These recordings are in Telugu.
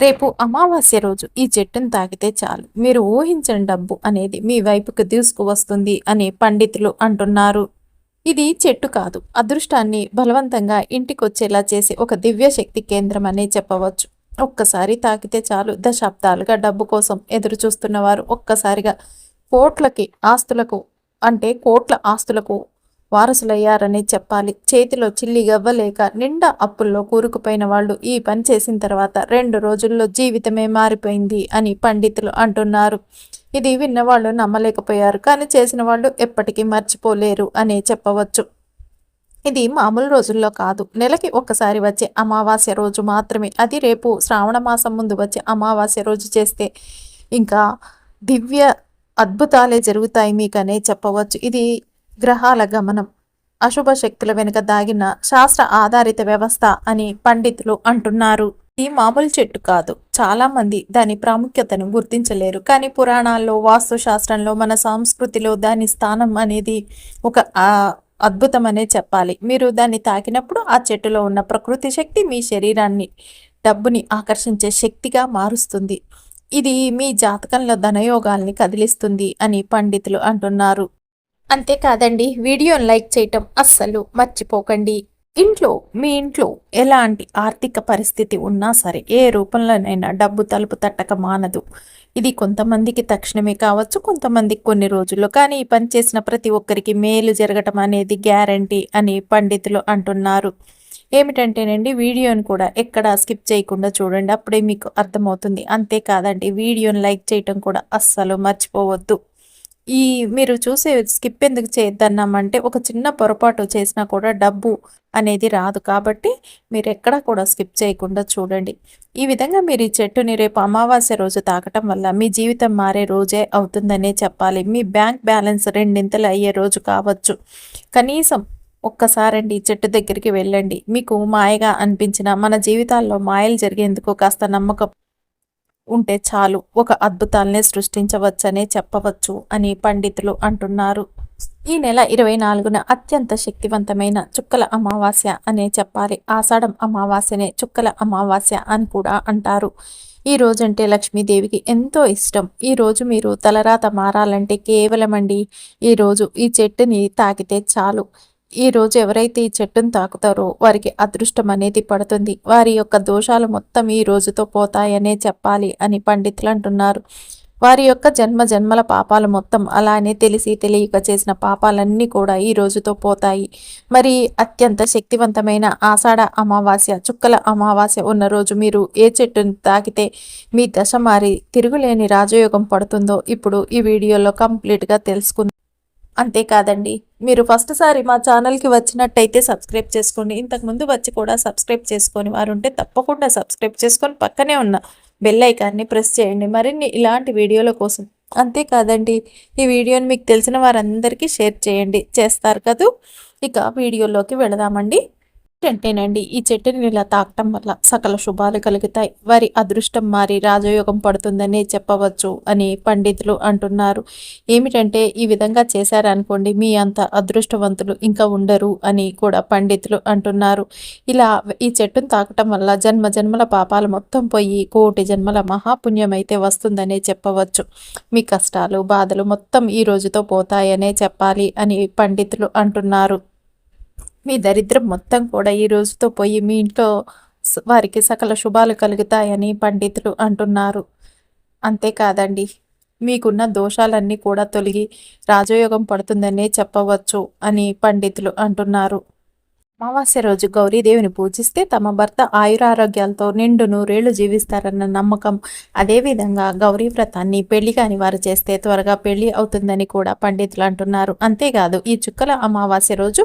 రేపు అమావాస్య రోజు ఈ చెట్టును తాకితే చాలు. మీరు ఊహించిన డబ్బు అనేది మీ వైపుకు తీసుకువస్తుంది అని పండితులు అంటున్నారు. ఇది చెట్టు కాదు అదృష్టాన్ని బలవంతంగా ఇంటికొచ్చేలా చేసే ఒక దివ్య శక్తి కేంద్రం అనే చెప్పవచ్చు. ఒక్కసారి తాకితే చాలు దశాబ్దాలుగా డబ్బు కోసం ఎదురు చూస్తున్న వారు ఒక్కసారిగా కోట్లకి ఆస్తులకు అంటే కోట్ల ఆస్తులకు వారసులయ్యారని చెప్పాలి. చేతిలో చిల్లి గవ్వలేక నిండా అప్పుల్లో కూరుకుపోయిన వాళ్ళు ఈ పని చేసిన తర్వాత రెండు రోజుల్లో జీవితమే మారిపోయింది అని పండితులు అంటున్నారు. ఇది విన్నవాళ్ళు నమ్మలేకపోయారు. కానీ చేసిన వాళ్ళు ఎప్పటికీ మర్చిపోలేరు అనే చెప్పవచ్చు. ఇది మామూలు రోజుల్లో కాదు. నెలకి ఒక్కసారి వచ్చే అమావాస్య రోజు మాత్రమే. అది రేపు శ్రావణ మాసం ముందు వచ్చే అమావాస్య రోజు చేస్తే ఇంకా దివ్య అద్భుతాలే జరుగుతాయి మీకనే చెప్పవచ్చు. ఇది గ్రహాల గమనం. అశుభ శక్తుల వెనుక దాగిన శాస్త్ర ఆధారిత వ్యవస్థ అని పండితులు అంటున్నారు. ఈ మామూలు చెట్టు కాదు. చాలా మంది దాని ప్రాముఖ్యతను గుర్తించలేరు. కానీ పురాణాల్లో వాస్తు శాస్త్రంలో మన సంస్కృతిలో దాని స్థానం అనేది ఒక అద్భుతమనే చెప్పాలి. మీరు దాన్ని తాకినప్పుడు ఆ చెట్టులో ఉన్న ప్రకృతి శక్తి మీ శరీరాన్ని డబ్బుని ఆకర్షించే శక్తిగా మారుస్తుంది. ఇది మీ జాతకంలో ధనయోగాల్ని కదిలిస్తుంది అని పండితులు అంటున్నారు. అంతేకాదండి వీడియోని లైక్ చేయటం అస్సలు మర్చిపోకండి. ఇంట్లో మీ ఇంట్లో ఎలాంటి ఆర్థిక పరిస్థితి ఉన్నా సరే ఏ రూపంలోనైనా డబ్బు తలుపు తట్టక మానదు. ఇది కొంతమందికి తక్షణమే కావచ్చు కొంతమందికి కొన్ని రోజుల్లో. కానీ ఈ పని చేసిన ప్రతి ఒక్కరికి మేలు జరగటం అనేది గ్యారంటీ అని పండితులు అంటున్నారు. ఏమిటంటేనండి వీడియోని కూడా ఎక్కడ స్కిప్ చేయకుండా చూడండి అప్పుడే మీకు అర్థమవుతుంది. అంతేకాదండి వీడియోని లైక్ చేయటం కూడా అస్సలు మర్చిపోవద్దు. ఈ మీరు చూసే స్కిప్ ఎందుకు చేయొద్దన్నామంటే ఒక చిన్న పొరపాటు చేసినా కూడా డబ్బు అనేది రాదు కాబట్టి మీరు ఎక్కడా కూడా స్కిప్ చేయకుండా చూడండి. ఈ విధంగా మీరు ఈ చెట్టుని రేపు అమావాస్య రోజు తాకటం వల్ల మీ జీవితం మారే రోజే అవుతుందనే చెప్పాలి. మీ బ్యాంక్ బ్యాలెన్స్ రెండింతలు అయ్యే రోజు కావచ్చు. కనీసం ఒక్కసారండి చెట్టు దగ్గరికి వెళ్ళండి. మీకు మాయగా అనిపించిన మన జీవితాల్లో మాయలు జరిగేందుకు కాస్త నమ్మకం ఉంటే చాలు. ఒక అద్భుతాలనే సృష్టించవచ్చనే చెప్పవచ్చు అని పండితులు అంటున్నారు. ఈ నెల ఇరవై నాలుగున అత్యంత శక్తివంతమైన చుక్కల అమావాస్య అనే చెప్పాలి. ఆషాఢం అమావాస్యనే చుక్కల అమావాస్య అని కూడా అంటారు. ఈ రోజంటే లక్ష్మీదేవికి ఎంతో ఇష్టం. ఈ రోజు మీరు తలరాత మారాలంటే కేవలం అండి ఈరోజు ఈ చెట్టుని తాకితే చాలు. ఈ రోజు ఎవరైతే ఈ చెట్టును తాకుతారో వారికి అదృష్టం అనేది పడుతుంది. వారి యొక్క దోషాలు మొత్తం ఈ రోజుతో పోతాయనే చెప్పాలి అని పండితులు అంటున్నారు. వారి యొక్క జన్మ జన్మల పాపాలు మొత్తం అలానే తెలిసి తెలియక చేసిన పాపాలన్నీ కూడా ఈ రోజుతో పోతాయి. మరి అత్యంత శక్తివంతమైన ఆషాఢ అమావాస్య చుక్కల అమావాస్య ఉన్న రోజు మీరు ఏ చెట్టుని తాకితే మీ దశ మారి తిరుగులేని రాజయోగం పడుతుందో ఇప్పుడు ఈ వీడియోలో కంప్లీట్గా తెలుసుకుందాం. అంతేకాదండి మీరు ఫస్ట్ సారి మా ఛానల్కి వచ్చినట్టయితే సబ్స్క్రైబ్ చేసుకోండి ఇంతకుముందు వచ్చి కూడా సబ్స్క్రైబ్ చేసుకొని వారు ఉంటే తప్పకుండా సబ్స్క్రైబ్ చేసుకొని పక్కనే ఉన్న బెల్ ఐకాన్ని ప్రెస్ చేయండి. మరిన్ని ఇలాంటి వీడియోల కోసం అంతేకాదండి ఈ వీడియోని మీకు తెలిసిన వారందరికీ షేర్ చేయండి. చేస్తారు కదూ? ఇక వీడియోలోకి వెళదామండి. అంటేనండి ఈ చెట్టుని ఇలా తాకటం వల్ల సకల శుభాలు కలుగుతాయి. వారి అదృష్టం మారి రాజయోగం పడుతుందని చెప్పవచ్చు అని పండితులు అంటున్నారు. ఏమిటంటే ఈ విధంగా చేశారనుకోండి మీ అంత అదృష్టవంతులు ఇంకా ఉండరు అని కూడా పండితులు అంటున్నారు. ఇలా ఈ చెట్టును తాకటం వల్ల జన్మ జన్మల పాపాలు మొత్తం పోయి కోటి జన్మల మహాపుణ్యం అయితే వస్తుందనే చెప్పవచ్చు. మీ కష్టాలు బాధలు మొత్తం ఈ రోజుతో పోతాయనే చెప్పాలి అని పండితులు అంటున్నారు. మీ దరిద్రం మొత్తం కూడా ఈ రోజుతో పోయి మీ ఇంట్లో వారికి సకల శుభాలు కలుగుతాయని పండితులు అంటున్నారు. అంతేకాదండి మీకున్న దోషాలన్నీ కూడా తొలగి రాజయోగం పడుతుందనే చెప్పవచ్చు అని పండితులు అంటున్నారు. అమావాస్య రోజు గౌరీదేవిని పూజిస్తే తమ భర్త ఆయురారోగ్యాలతో నిండు నూరేళ్ళు జీవిస్తారన్న నమ్మకం. అదేవిధంగా గౌరీ వ్రతాన్ని పెళ్ళి కాని వారు చేస్తే త్వరగా పెళ్ళి అవుతుందని కూడా పండితులు అంటున్నారు. అంతేకాదు ఈ చుక్కల అమావాస్య రోజు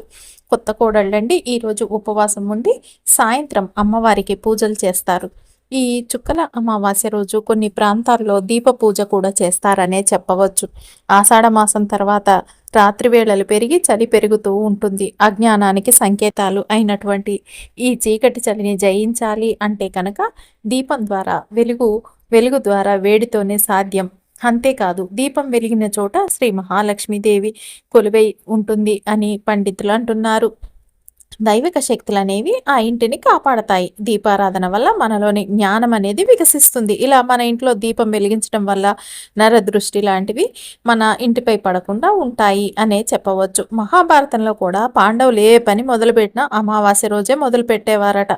కొత్త కోడళ్ళండి. ఈరోజు ఉపవాసం ఉండి సాయంత్రం అమ్మవారికి పూజలు చేస్తారు. ఈ చుక్కల అమావాస్య రోజు కొన్ని ప్రాంతాల్లో దీప పూజ కూడా చేస్తారనే చెప్పవచ్చు. ఆషాఢ మాసం తర్వాత రాత్రివేళలు పెరిగి చలి పెరుగుతూ ఉంటుంది. అజ్ఞానానికి సంకేతాలు అయినటువంటి ఈ చీకటి చలిని జయించాలి అంటే కనుక దీపం ద్వారా వెలుగు వెలుగు ద్వారా వేడితోనే సాధ్యం. అంతేకాదు దీపం వెలిగిన చోట శ్రీ మహాలక్ష్మీదేవి కొలువై ఉంటుంది అని పండితులు అంటున్నారు. దైవిక శక్తులు అనేవి ఆ ఇంటిని కాపాడతాయి. దీపారాధన వల్ల మనలోని జ్ఞానం అనేది వికసిస్తుంది. ఇలా మన ఇంట్లో దీపం వెలిగించడం వల్ల నరదృష్టి లాంటివి మన ఇంటిపై పడకుండా ఉంటాయి అనే చెప్పవచ్చు. మహాభారతంలో కూడా పాండవులు ఏ పని మొదలుపెట్టినా అమావాస్య రోజే మొదలు పెట్టేవారట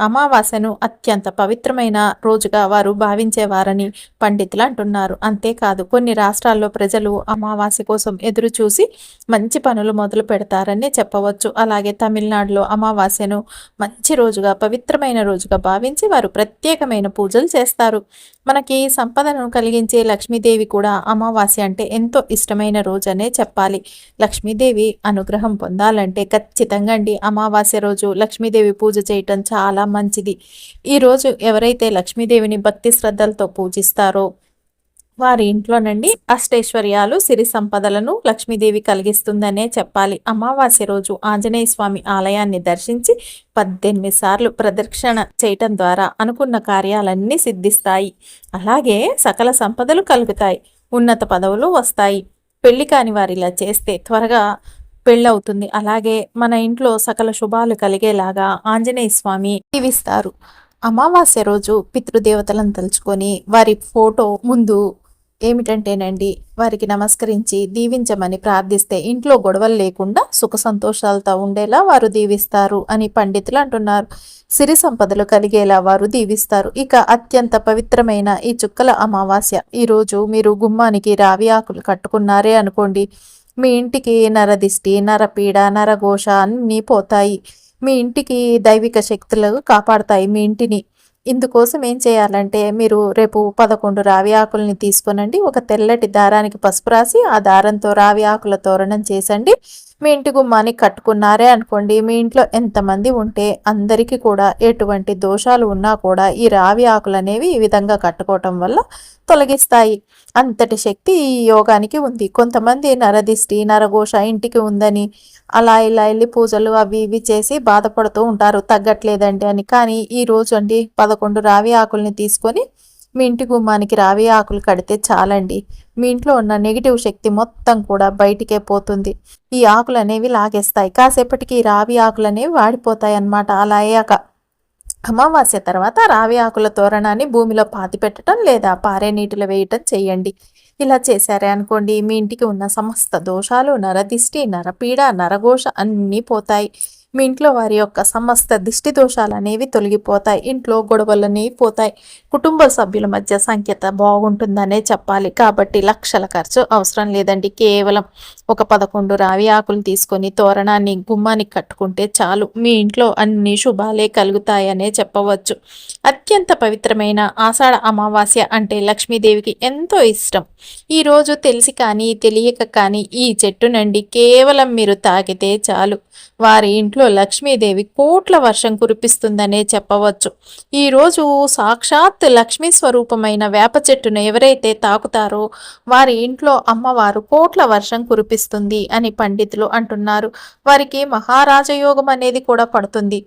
అమావాస్యను అత్యంత పవిత్రమైన రోజుగా వారు భావించేవారని పండితులు అంటున్నారు. అంతేకాదు కొన్ని రాష్ట్రాల్లో ప్రజలు అమావాస్య కోసం ఎదురు చూసి మంచి పనులు మొదలు పెడతారని చెప్పవచ్చు. అలాగే తమిళనాడు తమిళనాడులో అమావాస్యను మంచి రోజుగా పవిత్రమైన రోజుగా భావించి వారు ప్రత్యేకమైన పూజలు చేస్తారు. మనకి సంపదను కలిగించే లక్ష్మీదేవి కూడా అమావాస్య అంటే ఎంతో ఇష్టమైన రోజు అనే చెప్పాలి. లక్ష్మీదేవి అనుగ్రహం పొందాలంటే ఖచ్చితంగా అండి అమావాస్య రోజు లక్ష్మీదేవి పూజ చేయటం చాలా మంచిది. ఈరోజు ఎవరైతే లక్ష్మీదేవిని భక్తి శ్రద్ధలతో పూజిస్తారో వారి ఇంట్లోనండి అష్టైశ్వర్యాలు సిరి సంపదలను లక్ష్మీదేవి కలిగిస్తుందనే చెప్పాలి. అమావాస్య రోజు ఆంజనేయ స్వామి ఆలయాన్ని దర్శించి పద్దెనిమిది సార్లు ప్రదక్షిణ చేయటం ద్వారా అనుకున్న కార్యాలన్నీ సిద్ధిస్తాయి. అలాగే సకల సంపదలు కలుగుతాయి ఉన్నత పదవులు వస్తాయి. పెళ్ళి కాని వారు ఇలా చేస్తే త్వరగా పెళ్ళవుతుంది. అలాగే మన ఇంట్లో సకల శుభాలు కలిగేలాగా ఆంజనేయ స్వామి జీవిస్తారు. అమావాస్య రోజు పితృదేవతలను తలుచుకొని వారి ఫోటో ముందు ఏమిటంటేనండి వారికి నమస్కరించి దీవించమని ప్రార్థిస్తే ఇంట్లో గొడవలు లేకుండా సుఖ సంతోషాలతో ఉండేలా వారు దీవిస్తారు అని పండితులు అంటున్నారు. సిరి సంపదలు కలిగేలా వారు దీవిస్తారు. ఇక అత్యంత పవిత్రమైన ఈ చుక్కల అమావాస్య. ఈరోజు మీరు గుమ్మానికి రావి ఆకులు కట్టుకున్నారే అనుకోండి. మీ ఇంటికి నరదిష్టి నరపీడ నరఘోష అన్నీ పోతాయి. మీ ఇంటికి దైవిక శక్తులు కాపాడతాయి మీ ఇంటిని. ఇందుకోసం ఏం చేయాలంటే మీరు రేపు పదకొండు రావి ఆకుల్ని తీసుకొనండి ఒక తెల్లటి దారానికి పసుపు రాసి ఆ దారంతో రావి ఆకుల తోరణం చేసండి. మీ ఇంటి గుమ్మాన్ని కట్టుకున్నారే అనుకోండి మీ ఇంట్లో ఎంతమంది ఉంటే అందరికీ కూడా ఎటువంటి దోషాలు ఉన్నా కూడా ఈ రావి ఆకులు అనేవి ఈ విధంగా కట్టుకోవటం వల్ల తొలగిస్తాయి. అంతటి శక్తి ఈ యోగానికి ఉంది. కొంతమంది నరదిష్టి నరఘోష ఇంటికి ఉందని అలా ఇలా వెళ్ళి పూజలు అవి ఇవి చేసి బాధపడుతూ ఉంటారు. తగ్గట్లేదండి అని. కానీ ఈ రోజు అండి పదకొండు రావి ఆకుల్ని తీసుకొని మీ ఇంటి గుమ్మానికి రావి ఆకులు కడితే చాలండి. మీ ఇంట్లో ఉన్న నెగిటివ్ శక్తి మొత్తం కూడా బయటికే పోతుంది. ఈ ఆకులు అనేవి లాగేస్తాయి. కాసేపటికి రావి ఆకులు అనేవి వాడిపోతాయి అన్నమాట అలా అయ్యాక అమావాస్య తర్వాత రావి ఆకుల తోరణాన్ని భూమిలో పాతి పెట్టడం లేదా పారే నీటిలో వేయటం చేయండి. ఇలా చేశారే అనుకోండి. మీ ఇంటికి ఉన్న సమస్త దోషాలు నరదిష్టి నరపీడ నరఘోష అన్నీ పోతాయి. మీ ఇంట్లో వారి యొక్క సమస్త దిష్టి దోషాలు అనేవి తొలగిపోతాయి. ఇంట్లో గొడవలు అనేవి పోతాయి. కుటుంబ సభ్యుల మధ్య సంఖ్యత బాగుంటుందనే చెప్పాలి. కాబట్టి లక్షల ఖర్చు అవసరం లేదండి. కేవలం ఒక పదకొండు రావి ఆకులు తీసుకొని తోరణాన్ని గుమ్మానికి కట్టుకుంటే చాలు. మీ ఇంట్లో అన్ని శుభాలే కలుగుతాయనే చెప్పవచ్చు. అత్యంత పవిత్రమైన ఆషాఢ అమావాస్య అంటే లక్ష్మీదేవికి ఎంతో ఇష్టం. ఈరోజు తెలిసి కానీ తెలియక కానీ ఈ చెట్టు నుండి కేవలం మీరు తాకితే చాలు. వారి ఇంట్లో లక్ష్మీదేవి కోట్ల వర్షం కురిపిస్తుందనే చెప్పవచ్చు. ఈరోజు సాక్షాత్ లక్ష్మీ స్వరూపమైన వేప చెట్టును ఎవరైతే తాకుతారో వారి ఇంట్లో అమ్మవారు కోట్ల వర్షం కురిపిస్తుంది అని పండితులు అంటున్నారు. వారికి మహారాజయోగం అనేది కూడా పడుతుంది.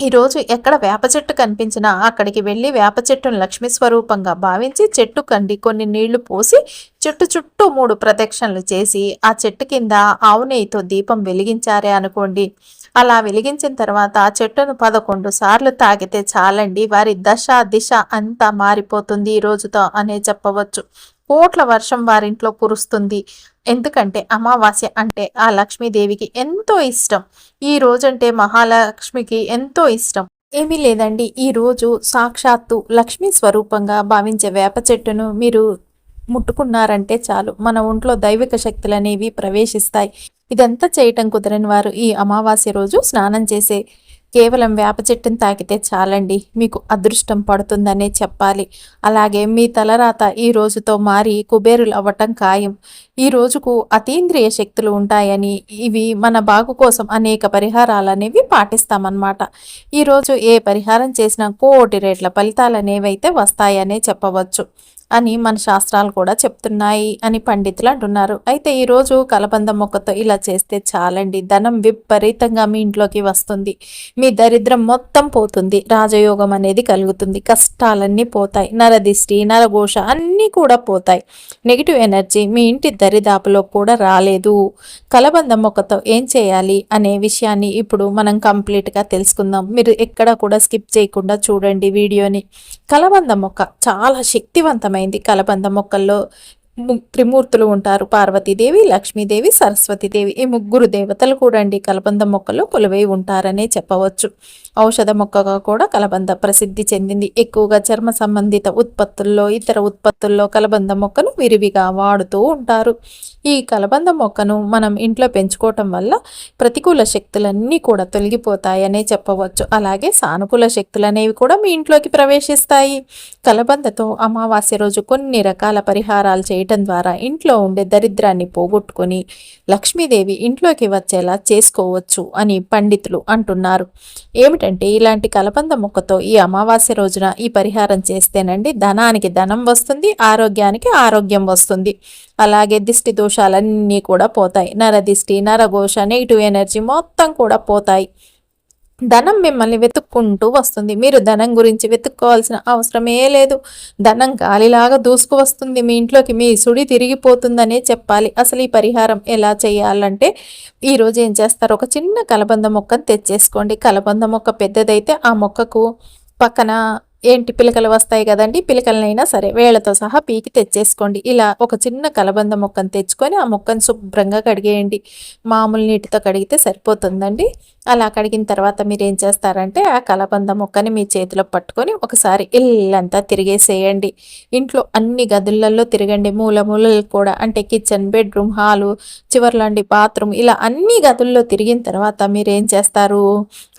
ఈరోజు ఎక్కడ వేప చెట్టు కనిపించినా అక్కడికి వెళ్ళి వేప చెట్టును లక్ష్మీ స్వరూపంగా భావించి చెట్టు కండి కొన్ని నీళ్ళు పోసి చెట్టు చుట్టూ మూడు ప్రదక్షిణలు చేసి ఆ చెట్టు కింద ఆవు నెయ్యితో దీపం వెలిగించారే అనుకోండి. అలా వెలిగించిన తర్వాత ఆ చెట్టును పదకొండు సార్లు తాగితే చాలండి. వారి దశ దిశ అంతా మారిపోతుంది ఈ రోజుతో అనే చెప్పవచ్చు. కోట్ల వర్షం వారింట్లో కురుస్తుంది. ఎందుకంటే అమావాస్య అంటే ఆ లక్ష్మీదేవికి ఎంతో ఇష్టం. ఈ రోజంటే మహాలక్ష్మికి ఎంతో ఇష్టం. ఏమీ లేదండి. ఈ రోజు సాక్షాత్తు లక్ష్మీ స్వరూపంగా భావించే వేప చెట్టును మీరు ముట్టుకున్నారంటే చాలు. మన ఒంట్లో దైవిక శక్తులు అనేవి ప్రవేశిస్తాయి. ఇదంతా చేయటం కుదరని వారు ఈ అమావాస్య రోజు స్నానం చేసే కేవలం వేప చెట్టును తాకితే చాలండి. మీకు అదృష్టం పడుతుందనే చెప్పాలి. అలాగే మీ తలరాత ఈ రోజుతో మారి కుబేరులు అవ్వటం ఖాయం. ఈ రోజుకు అతీంద్రియ శక్తులు ఉంటాయని ఇవి మన బాగు కోసం అనేక పరిహారాలు అనేవి పాటిస్తామన్నమాట. ఈరోజు ఏ పరిహారం చేసినా కోటి రేట్ల ఫలితాలు అనేవైతే వస్తాయనే చెప్పవచ్చు. అని మన శాస్త్రాలు కూడా చెప్తున్నాయి అని పండితులు అంటున్నారు. అయితే ఈరోజు కలబంద మొక్కతో ఇలా చేస్తే చాలండి. ధనం విపరీతంగా మీ ఇంట్లోకి వస్తుంది. మీ దరిద్రం మొత్తం పోతుంది. రాజయోగం అనేది కలుగుతుంది. కష్టాలన్నీ పోతాయి. నరదిష్టి నరఘోష అన్నీ కూడా పోతాయి. నెగిటివ్ ఎనర్జీ మీ ఇంటి దరిదాపులో కూడా రాలేదు. కలబంద మొక్కతో ఏం చేయాలి అనే విషయాన్ని ఇప్పుడు మనం కంప్లీట్గా తెలుసుకుందాం. మీరు ఎక్కడ కూడా స్కిప్ చేయకుండా చూడండి వీడియోని. కలబంద మొక్క చాలా అర్థమైంది. కలబంద మొక్కల్లో త్రిమూర్తులు ఉంటారు. పార్వతీదేవి లక్ష్మీదేవి సరస్వతీదేవి. ఈ ముగ్గురు దేవతలు కూడా అండి కలబంద మొక్కలో కొలువై ఉంటారనే చెప్పవచ్చు. ఔషధ మొక్కగా కూడా కలబంద ప్రసిద్ధి చెందింది. ఎక్కువగా చర్మ సంబంధిత ఉత్పత్తుల్లో ఇతర ఉత్పత్తుల్లో కలబంద మొక్కను విరివిగా వాడుతూ ఉంటారు. ఈ కలబంద మొక్కను మనం ఇంట్లో పెంచుకోవటం వల్ల ప్రతికూల శక్తులన్నీ కూడా తొలగిపోతాయనే చెప్పవచ్చు. అలాగే సానుకూల శక్తులు అనేవి కూడా మీ ఇంట్లోకి ప్రవేశిస్తాయి. కలబందతో అమావాస్య రోజు కొన్ని రకాల పరిహారాలు చేయటం ద్వారా ఇంట్లో ఉండే దరిద్రాన్ని పోగొట్టుకొని లక్ష్మీదేవి ఇంట్లోకి వచ్చేలా చేసుకోవచ్చు అని పండితులు అంటున్నారు. ఏమిటంటే ఇలాంటి కలబంద మొక్కతో ఈ అమావాస్య రోజున ఈ పరిహారం చేస్తేనండి ధనానికి ధనం వస్తుంది ఆరోగ్యానికి ఆరోగ్యం వస్తుంది. అలాగే దిష్టి దోషాలన్నీ కూడా పోతాయి. నరదిష్టి నరఘోష నెగిటివ్ ఎనర్జీ మొత్తం కూడా పోతాయి. ధనం మిమ్మల్ని వెతుక్కుంటూ వస్తుంది. మీరు ధనం గురించి వెతుక్కోవాల్సిన అవసరమే లేదు. ధనం గాలిలాగా దూసుకు వస్తుంది. మీ ఇంట్లోకి మీ సుడి తిరిగిపోతుందనే చెప్పాలి. అసలు ఈ పరిహారం ఎలా చేయాలంటే ఈరోజు ఏం చేస్తారు? ఒక చిన్న కలబంద మొక్కను తెచ్చేసుకోండి. కలబంద మొక్క పెద్దదైతే ఆ మొక్కకు పక్కన ఏంటి పిలకలు వస్తాయి కదండి? పిలకలనైనా సరే వేళ్ళతో సహా పీకి తెచ్చేసుకోండి. ఇలా ఒక చిన్న కలబంద మొక్కను తెచ్చుకొని ఆ మొక్కను శుభ్రంగా కడిగేయండి. మామూలు నీటితో కడిగితే సరిపోతుందండి. అలా కడిగిన తర్వాత మీరు ఏం చేస్తారంటే ఆ కలబంద మొక్కని మీ చేతిలో పట్టుకొని ఒకసారి ఇల్లంతా తిరిగేసేయండి. ఇంట్లో అన్ని గదులలో తిరగండి. మూల మూలలు కూడా అంటే కిచెన్ బెడ్రూమ్ హాలు చివర్లండి బాత్రూమ్ ఇలా అన్ని గదుల్లో తిరిగిన తర్వాత మీరు ఏం చేస్తారు?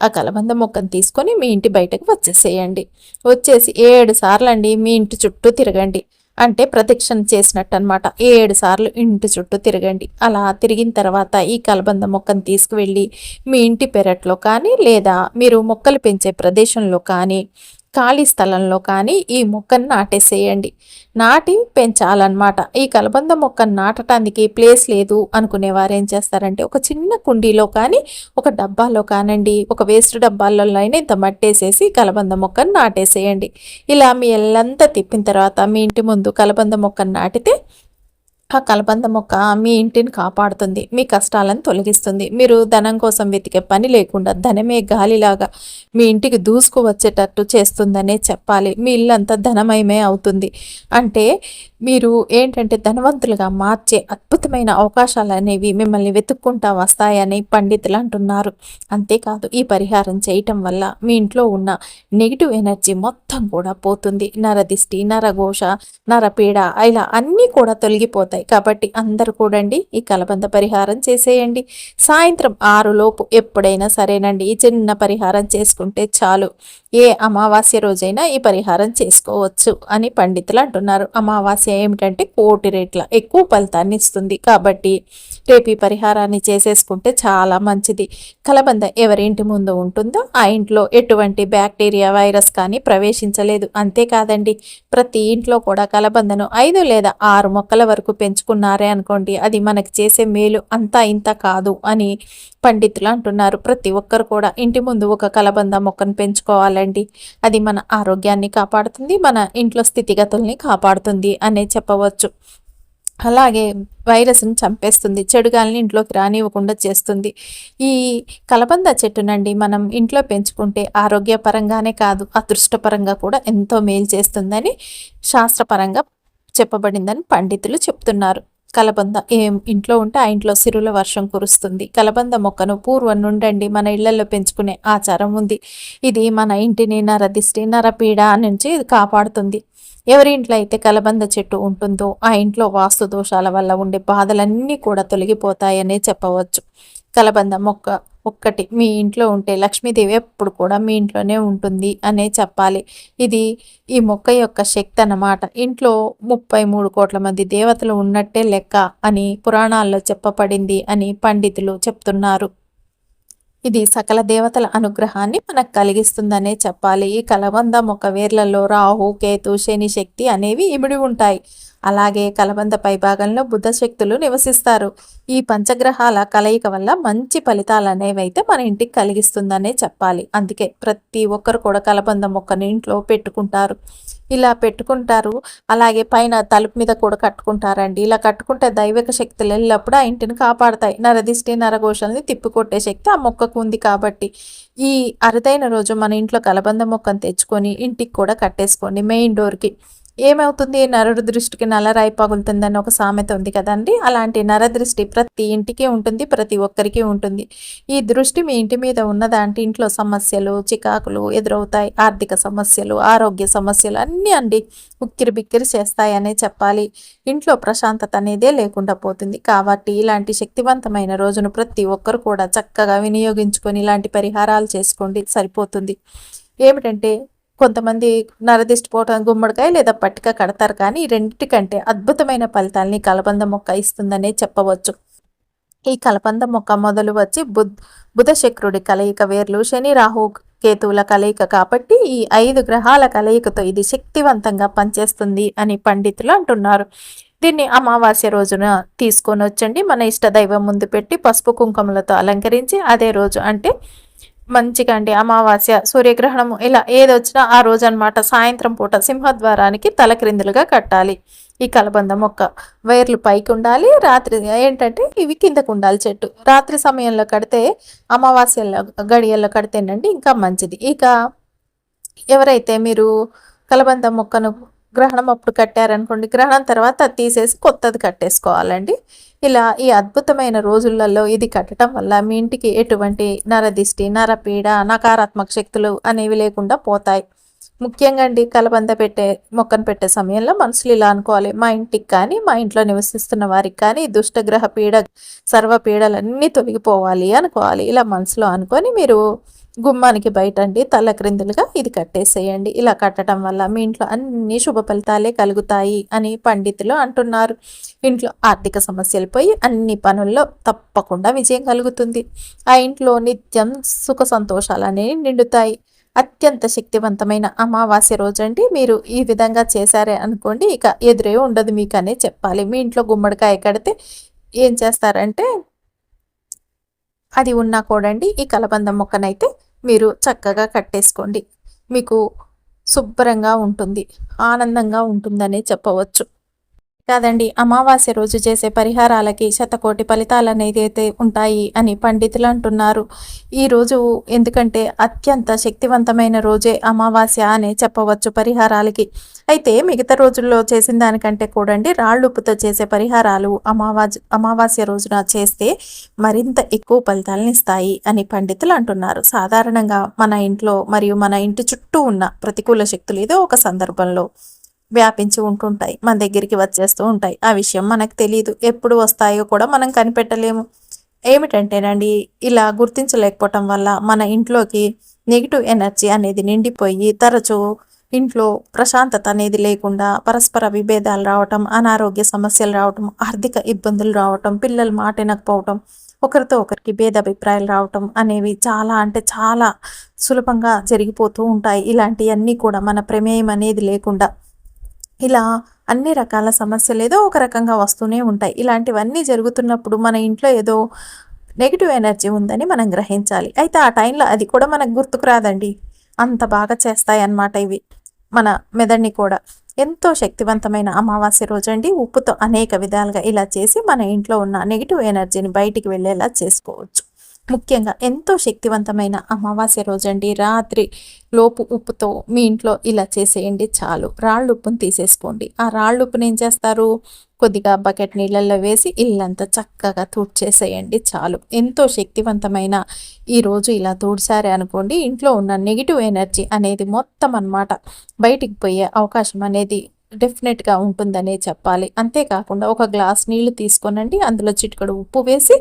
ఆ కలబంద మొక్కను తీసుకొని మీ ఇంటి బయటకు వచ్చేసేయండి. వచ్చేసి ఏడు సార్లు అండి మీ ఇంటి చుట్టూ తిరగండి. అంటే ప్రదక్షిణ చేసినట్టు అనమాట ఏడు సార్లు ఇంటి చుట్టూ తిరగండి. అలా తిరిగిన తర్వాత ఈ కలబంద మొక్కను తీసుకువెళ్ళి మీ ఇంటి పెరట్లో కానీ లేదా మీరు మొక్కలు పెంచే ప్రదేశంలో కానీ ఖాళీ స్థలంలో కానీ ఈ మొక్కను నాటేసేయండి. నాటి పెంచాలన్నమాట. ఈ కలబంద మొక్కను నాటడానికి ప్లేస్ లేదు అనుకునేవారు ఏం చేస్తారంటే ఒక చిన్న కుండీలో కానీ ఒక డబ్బాలో కానండి ఒక వేస్ట్ డబ్బాల్లో అయినా ఇంత మట్టేసేసి కలబంద మొక్కను నాటేసేయండి. ఇలా మీ ఎల్లంతా తిప్పిన తర్వాత మీ ఇంటి ముందు కలబంద మొక్కను నాటితే ఆ కలబంద మొక్క మీ ఇంటిని కాపాడుతుంది మీ కష్టాలను తొలగిస్తుంది. మీరు ధనం కోసం వెతికే పని లేకుండా ధనమే గాలిలాగా మీ ఇంటికి దూసుకు వచ్చేటట్టు చేస్తుందనే చెప్పాలి. మీ ఇల్లంతా ధనమయమే అవుతుంది. అంటే మీరు ఏంటంటే ధనవంతులుగా మార్చే అద్భుతమైన అవకాశాలు అనేవి మిమ్మల్ని వెతుక్కుంటా వస్తాయని పండితులు అంటున్నారు. అంతేకాదు ఈ పరిహారం చేయటం వల్ల మీ ఇంట్లో ఉన్న నెగిటివ్ ఎనర్జీ మొత్తం కూడా పోతుంది. నరదిష్టి నరఘోష నరపీడ ఇలా అన్నీ కూడా తొలగిపోతాయి. కాబట్టి అందరు కూడండి ఈ కలబంద పరిహారం చేసేయండి. సాయంత్రం ఆరులోపు ఎప్పుడైనా సరేనండి. ఈ చిన్న పరిహారం చేసుకుంటే చాలు. ఏ అమావాస్య రోజైనా ఈ పరిహారం చేసుకోవచ్చు అని పండితులు అంటున్నారు. అమావాస్య ఏమిటంటే కోటి రేట్ల ఎక్కువ ఫలితాన్ని ఇస్తుంది. కాబట్టి రేపు ఈ పరిహారాన్ని చేసేసుకుంటే చాలా మంచిది. కలబంద ఎవరి ఇంటి ముందు ఉంటుందో ఆ ఇంట్లో ఎటువంటి బ్యాక్టీరియా వైరస్ కానీ ప్రవేశించలేదు. అంతేకాదండి. ప్రతి ఇంట్లో కూడా కలబందను ఐదు లేదా ఆరు మొక్కల వరకు పెంచుకున్నారే అనుకోండి అది మనకు చేసే మేలు అంతా ఇంత కాదు అని పండితులు అంటున్నారు. ప్రతి ఒక్కరు కూడా ఇంటి ముందు ఒక కలబంద మొక్కను పెంచుకోవాలండి. అది మన ఆరోగ్యాన్ని కాపాడుతుంది మన ఇంట్లో స్థితిగతుల్ని కాపాడుతుంది అనే చెప్పవచ్చు. అలాగే వైరస్ని చంపేస్తుంది చెడుగాల్ని ఇంట్లోకి రానివ్వకుండా చేస్తుంది. ఈ కలబంద చెట్టునండి మనం ఇంట్లో పెంచుకుంటే ఆరోగ్యపరంగానే కాదు అదృష్టపరంగా కూడా ఎంతో మేలు చేస్తుందని శాస్త్రపరంగా చెప్పబడిందని పండితులు చెప్తున్నారు. కలబంద ఏం ఇంట్లో ఉంటే ఆ ఇంట్లో సిరుల వర్షం కురుస్తుంది. కలబంద మొక్కను పూర్వం నుండండి మన ఇళ్ళలో పెంచుకునే ఆచారం ఉంది. ఇది మన ఇంటిని నరదిష్టి నరపీడ నుంచి కాపాడుతుంది. ఎవరి ఇంట్లో అయితే కలబంద చెట్టు ఉంటుందో ఆ ఇంట్లో వాస్తు దోషాల వల్ల ఉండే బాధలన్నీ కూడా తొలగిపోతాయనే చెప్పవచ్చు. కలబంద మొక్క ఒక్కటి మీ ఇంట్లో ఉంటే లక్ష్మీదేవి ఎప్పుడు కూడా మీ ఇంట్లోనే ఉంటుంది అనే చెప్పాలి. ఇది ఈ మొక్క యొక్క శక్తి అన్నమాట. ఇంట్లో ముప్పై మూడు కోట్ల మంది దేవతలు ఉన్నట్టే లెక్క అని పురాణాల్లో చెప్పబడింది అని పండితులు చెప్తున్నారు. ఇది సకల దేవతల అనుగ్రహాన్ని మనకు కలిగిస్తుందనే చెప్పాలి. ఈ కలబంద మొక్క వేర్లలో రాహు కేతు శని శక్తి అనేవి ఇమిడి ఉంటాయి. అలాగే కలబంద పైభాగంలో బుద్ధ శక్తులు నివసిస్తారు. ఈ పంచగ్రహాల కలయిక వల్ల మంచి ఫలితాలు అనేవి అయితే మన ఇంటికి కలిగిస్తుందనే చెప్పాలి. అందుకే ప్రతి ఒక్కరు కూడా కలబంద మొక్కని ఇంట్లో పెట్టుకుంటారు. ఇలా పెట్టుకుంటారు. అలాగే పైన తలుపు మీద కూడా కట్టుకుంటారండి. ఇలా కట్టుకుంటే దైవిక శక్తులు ఎల్లప్పుడూ ఆ ఇంటిని కాపాడతాయి. నరదిష్టి నరఘోషల్ని తిప్పికొట్టే శక్తి ఆ మొక్కకు ఉంది కాబట్టి ఈ అరుదైన రోజు మన ఇంట్లో కలబంద మొక్కను తెచ్చుకొని ఇంటికి కూడా కట్టేసుకోండి మెయిన్ డోర్కి. ఏమవుతుంది? నరుడు దృష్టికి నల్లరాయి పగులుతుందని ఒక సామెత ఉంది కదండి. అలాంటి నర దృష్టి ప్రతి ఇంటికి ఉంటుంది ప్రతి ఒక్కరికి ఉంటుంది. ఈ దృష్టి మీ ఇంటి మీద ఉన్నదంటే ఇంట్లో సమస్యలు చికాకులు ఎదురవుతాయి ఆర్థిక సమస్యలు ఆరోగ్య సమస్యలు అన్నీ అండి ఉక్కిరి బిక్కిరి చేస్తాయనే చెప్పాలి. ఇంట్లో ప్రశాంతత అనేదే లేకుండా పోతుంది. కాబట్టి ఇలాంటి శక్తివంతమైన రోజును ప్రతి ఒక్కరు కూడా చక్కగా వినియోగించుకొని ఇలాంటి పరిహారాలు చేసుకోండి సరిపోతుంది. ఏమిటంటే కొంతమంది నరదిష్టిపోవటం గుమ్మడికాయ లేదా పట్టిక కడతారు కానీ ఈ రెండింటికంటే అద్భుతమైన ఫలితాలని కలబంద మొక్క ఇస్తుందనే చెప్పవచ్చు. ఈ కలబంద మొక్క మొదలు వచ్చి బుధ్ బుధ శక్రుడి కలయిక వేర్లు శని రాహు కేతువుల కలయిక కాబట్టి ఈ ఐదు గ్రహాల కలయికతో ఇది శక్తివంతంగా పనిచేస్తుంది అని పండితులు అంటున్నారు. దీన్ని అమావాస్య రోజున తీసుకొని వచ్చండి. మన ఇష్ట దైవం ముందు పెట్టి పసుపు కుంకుమలతో అలంకరించి అదే రోజు అంటే మంచిగా అండి అమావాస్య సూర్యగ్రహణము ఇలా ఏదొచ్చినా ఆ రోజు అనమాట సాయంత్రం పూట సింహద్వారానికి తలక్రిందులుగా కట్టాలి. ఈ కలబంద మొక్క వైర్లు పైకి ఉండాలి రాత్రి ఏంటంటే ఇవి కిందకు ఉండాలి చెట్టు. రాత్రి సమయంలో కడితే అమావాస్యలో గడియల్లో కడితేనండి ఇంకా మంచిది. ఇక ఎవరైతే మీరు కలబంద మొక్కను గ్రహణం అప్పుడు కట్టారనుకోండి. గ్రహణం తర్వాత తీసేసి కొత్తది కట్టేసుకోవాలండి. ఇలా ఈ అద్భుతమైన రోజులలో ఇది కట్టడం వల్ల మీ ఇంటికి ఎటువంటి నరదిష్టి నరపీడ నకారాత్మక శక్తులు అనేవి లేకుండా పోతాయి. ముఖ్యంగా అండి కలబంద పెట్టే మొక్కను పెట్టే సమయంలో మనుషులు ఇలా అనుకోవాలి. మా ఇంటికి కానీ మా ఇంట్లో నివసిస్తున్న వారికి కానీ దుష్టగ్రహ పీడ సర్వ పీడలన్నీ తొలగిపోవాలి అనుకోవాలి. ఇలా మనసులో అనుకొని మీరు గుమ్మానికి బయట అండి తలక్రిందులుగా ఇది కట్టేసేయండి. ఇలా కట్టడం వల్ల మీ ఇంట్లో అన్ని శుభ ఫలితాలే కలుగుతాయి అని పండితులు అంటున్నారు. ఇంట్లో ఆర్థిక సమస్యలు పోయి అన్ని పనుల్లో తప్పకుండా విజయం కలుగుతుంది. ఆ ఇంట్లో నిత్యం సుఖ సంతోషాలు అనేవి నిండుతాయి. అత్యంత శక్తివంతమైన అమావాస్య రోజండి. మీరు ఈ విధంగా చేశారే అనుకోండి ఇక ఎదురే ఉండదు మీకు అనే చెప్పాలి. మీ ఇంట్లో గుమ్మడికాయ కడితే ఏం చేస్తారంటే అది ఉన్నా కూడండి ఈ కలబంద మొక్కనైతే మీరు చక్కగా కట్టేసుకోండి. మీకు శుభ్రంగా ఉంటుంది ఆనందంగా ఉంటుందనే చెప్పవచ్చు. కాదండి. అమావాస్య రోజు చేసే పరిహారాలకి శతకోటి ఫలితాలు అనేది అయితే ఉంటాయి అని పండితులు అంటున్నారు. ఈ రోజు ఎందుకంటే అత్యంత శక్తివంతమైన రోజే అమావాస్య అనే చెప్పవచ్చు పరిహారాలకి. అయితే మిగతా రోజుల్లో చేసిన దానికంటే కూడండి రాళ్ళుప్పుతో చేసే పరిహారాలు అమావాస్ అమావాస్య రోజున చేస్తే మరింత ఎక్కువ ఫలితాలను ఇస్తాయి అని పండితులు అంటున్నారు. సాధారణంగా మన ఇంట్లో మరియు మన ఇంటి చుట్టూ ఉన్న ప్రతికూల శక్తులు ఏదో ఒక సందర్భంలో వ్యాపించి ఉంటుంటాయి మన దగ్గరికి వచ్చేస్తూ ఉంటాయి. ఆ విషయం మనకు తెలియదు ఎప్పుడు వస్తాయో కూడా మనం కనిపెట్టలేము. ఏమిటంటేనండి ఇలా గుర్తించలేకపోవటం వల్ల మన ఇంట్లోకి నెగిటివ్ ఎనర్జీ అనేది నిండిపోయి తరచూ ఇంట్లో ప్రశాంతత అనేది లేకుండా పరస్పర విభేదాలు రావటం అనారోగ్య సమస్యలు రావటం ఆర్థిక ఇబ్బందులు రావటం పిల్లలు మాట వినకపోవటం ఒకరితో ఒకరికి భేదాభిప్రాయాలు రావటం అనేవి చాలా అంటే చాలా సులభంగా జరిగిపోతూ ఉంటాయి. ఇలాంటివన్నీ కూడా మన ప్రమేయం అనేది లేకుండా ఇలా అన్ని రకాల సమస్యలు ఏదో ఒక రకంగా వస్తూనే ఉంటాయి. ఇలాంటివన్నీ జరుగుతున్నప్పుడు మన ఇంట్లో ఏదో నెగిటివ్ ఎనర్జీ ఉందని మనం గ్రహించాలి. అయితే ఆ టైంలో అది కూడా మనకు గుర్తుకు రాదండి. అంత బాగా చేస్తాయి అన్నమాట ఇవి మన మెదడిని కూడా. ఎంతో శక్తివంతమైన అమావాస్య రోజండి. ఉప్పుతో అనేక విధాలుగా ఇలా చేసి మన ఇంట్లో ఉన్న నెగిటివ్ ఎనర్జీని బయటికి వెళ్ళేలా చేసుకోవచ్చు. ముఖ్యంగా ఎంతో శక్తివంతమైన అమావాస్య రోజండి. రాత్రి లోపు ఉప్పుతో మీ ఇంట్లో ఇలా చేసేయండి చాలు. రాళ్ళు ఉప్పును తీసేసుకోండి. ఆ రాళ్ళు ఉప్పును ఏం చేస్తారు? కొద్దిగా బకెట్ నీళ్ళల్లో వేసి ఇల్లంతా చక్కగా తుడిచేసేయండి చాలు. ఎంతో శక్తివంతమైన ఈరోజు ఇలా తుడిసారే అనుకోండి. ఇంట్లో ఉన్న నెగిటివ్ ఎనర్జీ అనేది మొత్తం అన్నమాట బయటికి పోయే అవకాశం అనేది డెఫినెట్గా ఉంటుందనే చెప్పాలి. అంతేకాకుండా ఒక గ్లాస్ నీళ్ళు తీసుకోనండి అందులో చిటికడు ఉప్పు వేసి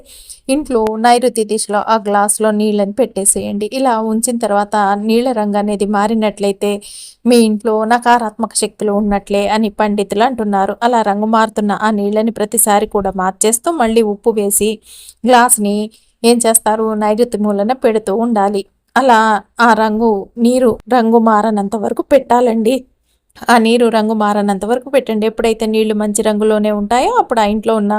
ఇంట్లో నైరుతి దిశలో ఆ గ్లాస్లో నీళ్ళని పెట్టేసేయండి. ఇలా ఉంచిన తర్వాత నీళ్ళ రంగు అనేది మారినట్లయితే మీ ఇంట్లో నకారాత్మక శక్తులు ఉన్నట్లే అని పండితులు అంటున్నారు. అలా రంగు మారుతున్న ఆ నీళ్ళని ప్రతిసారి కూడా మార్చేస్తూ మళ్ళీ ఉప్పు వేసి గ్లాస్ని ఏం చేస్తారు? నైరుతి మూలన పెడుతూ ఉండాలి. అలా ఆ రంగు నీరు రంగు మారనంత వరకు పెట్టాలండి. ఆ నీరు రంగు మారనంత వరకు పెట్టండి. ఎప్పుడైతే నీళ్ళు మంచి రంగులోనే ఉంటాయో అప్పుడు ఆ ఇంట్లో ఉన్న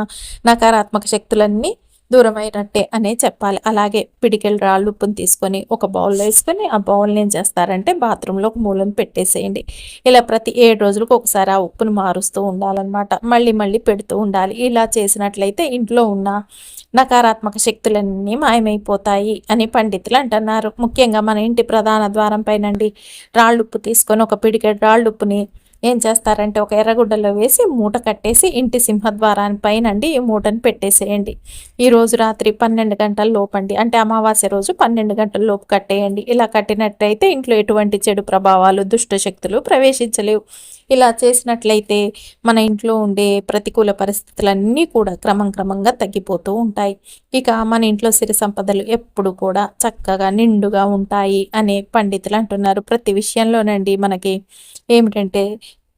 నకారాత్మక శక్తులన్నీ దూరమైనట్టే అనే చెప్పాలి. అలాగే పిడికెళ్ళ రాళ్ళు ఉప్పును తీసుకొని ఒక బౌల్లో వేసుకొని ఆ బౌల్ని ఏం చేస్తారంటే బాత్రూంలో ఒక మూలను పెట్టేసేయండి. ఇలా ప్రతి ఏడు రోజులకు ఒకసారి ఆ ఉప్పును మారుస్తూ ఉండాలన్నమాట. మళ్ళీ మళ్ళీ పెడుతూ ఉండాలి. ఇలా చేసినట్లయితే ఇంట్లో ఉన్న నకారాత్మక శక్తులన్నీ మాయమైపోతాయి అని పండితులు అంటున్నారు. ముఖ్యంగా మన ఇంటి ప్రధాన ద్వారం పైనండి. రాళ్ళుప్పు తీసుకొని ఒక పిడికెడు రాళ్ళుప్పుని ఏం చేస్తారంటే ఒక ఎర్రగుడ్డలో వేసి మూట కట్టేసి ఇంటి సింహద్వారాన్ని పైనండి ఈ మూటను పెట్టేసేయండి. ఈరోజు రాత్రి పన్నెండు గంటల లోపండి. అంటే అమావాస్య రోజు పన్నెండు గంటల లోపు కట్టేయండి. ఇలా కట్టినట్టయితే ఇంట్లో ఎటువంటి చెడు ప్రభావాలు దుష్ట శక్తులు ప్రవేశించలేవు. ఇలా చేసినట్లయితే మన ఇంట్లో ఉండే ప్రతికూల పరిస్థితులన్నీ కూడా క్రమం క్రమంగా తగ్గిపోతూ ఉంటాయి. ఇక మన ఇంట్లో సిరి సంపదలు ఎప్పుడు కూడా చక్కగా నిండుగా ఉంటాయి అనే పండితులు అంటున్నారు. ప్రతి విషయంలోనండి మనకి ఏమిటంటే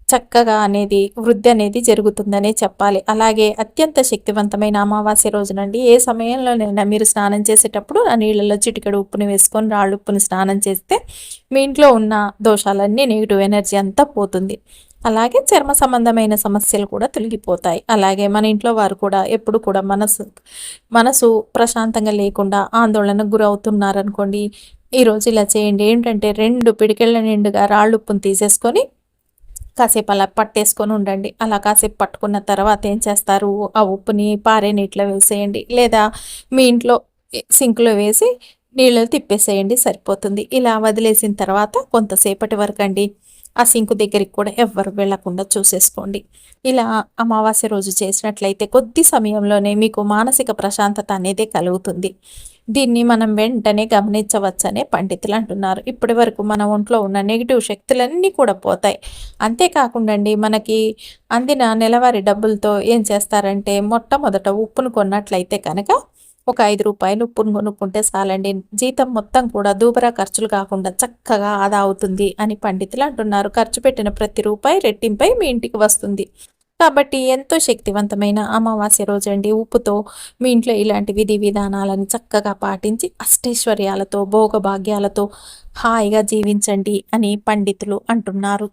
చక్కగా అనేది వృద్ధి అనేది జరుగుతుందనే చెప్పాలి. అలాగే అత్యంత శక్తివంతమైన అమావాస్య రోజునండి. ఏ సమయంలోనైనా మీరు స్నానం చేసేటప్పుడు ఆ నీళ్ళలో చిటికెడు ఉప్పుని వేసుకొని రాళ్ళు ఉప్పుని స్నానం చేస్తే మీ ఇంట్లో ఉన్న దోషాలన్నీ నెగిటివ్ ఎనర్జీ అంతా పోతుంది. అలాగే చర్మ సంబంధమైన సమస్యలు కూడా తొలగిపోతాయి. అలాగే మన ఇంట్లో వారు కూడా ఎప్పుడు కూడా మనసు మనసు ప్రశాంతంగా లేకుండా ఆందోళనకు గురవుతున్నారనుకోండి ఈరోజు ఇలా చేయండి. ఏంటంటే రెండు పిడికెళ్ళ నిండుగా రాళ్ళు ఉప్పును తీసేసుకొని కాసేపు అలా పట్టేసుకొని ఉండండి. అలా కాసేపు పట్టుకున్న తర్వాత ఏం చేస్తారు? ఆ ఉప్పుని పారే నీటిలో వేసేయండి. లేదా మీ ఇంట్లో సింక్లో వేసి నీళ్ళు తిప్పేసేయండి. సరిపోతుంది. ఇలా వదిలేసిన తర్వాత కొంతసేపటి వరకు అండి ఆ సింకు దగ్గరికి కూడా ఎవ్వరు వెళ్ళకుండా చూసేసుకోండి. ఇలా అమావాస్య రోజు చేసినట్లయితే కొద్ది సమయంలోనే మీకు మానసిక ప్రశాంతత అనేది కలుగుతుంది. దీన్ని మనం వెంటనే గమనించవచ్చనే పండితులు అంటున్నారు. ఇప్పటి వరకు మన ఒంట్లో ఉన్న నెగిటివ్ శక్తులన్నీ కూడా పోతాయి. అంతేకాకుండా అండి మనకి అందిన నెలవారీ డబ్బులతో ఏం చేస్తారంటే మొట్టమొదట ఉప్పును కొన్నట్లయితే కనుక ఒక ఐదు రూపాయలు ఉప్పును కొనుక్కుంటే చాలండి జీతం మొత్తం కూడా దూబరా ఖర్చులు కాకుండా చక్కగా ఆదా అవుతుంది అని పండితులు అంటున్నారు. ఖర్చు పెట్టిన ప్రతి రూపాయి రెట్టింపై మీ ఇంటికి వస్తుంది. కాబట్టి ఎంతో శక్తివంతమైన అమావాస్య రోజండి. ఉప్పుతో మీ ఇంట్లో ఇలాంటి విధి విధానాలను చక్కగా పాటించి అష్టైశ్వర్యాలతో భోగభాగ్యాలతో హాయిగా జీవించండి అని పండితులు అంటున్నారు.